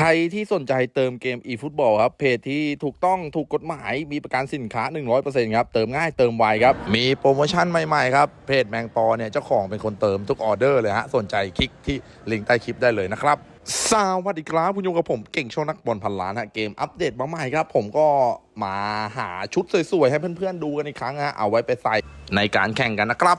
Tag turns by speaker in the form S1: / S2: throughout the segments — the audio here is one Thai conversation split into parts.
S1: ใครที่สนใจเติมเกม eFootball ครับ เพจที่ถูกต้องถูกกฎหมาย มีประกันสินค้า 100%ครับ เติมง่ายเติมไวครับ มีโปรโมชั่นใหม่ ๆ ครับ เพจแมงปอเนี่ย เจ้าของเป็นคนเติมทุกออเดอร์เลยฮะ สนใจคลิกที่ลิงก์ใต้คลิปได้เลยนะครับสวัสดีครับคุณอยู่กับผมเก่งโชนักบอลพันล้านฮะเกมอัปเดตมาใหม่ครับ ผมก็มาหาชุดสวยๆ ให้เพื่อนๆดูกันอีกครั้งฮะเอาไว้ไปใส่ในการแข่งกันนะครับ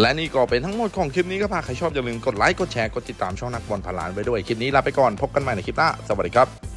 S1: และนี่ก็เป็นทั้งหมดของคลิปนี้ก็พาใครชอบอย่าลืมกดไลค์กดแชร์กดติดตามช่องนักบอลพนลานไว้ด้วยคลิปนี้ลาไปก่อนพบกันใหม่ในคลิปหน้าสวัสดีครับ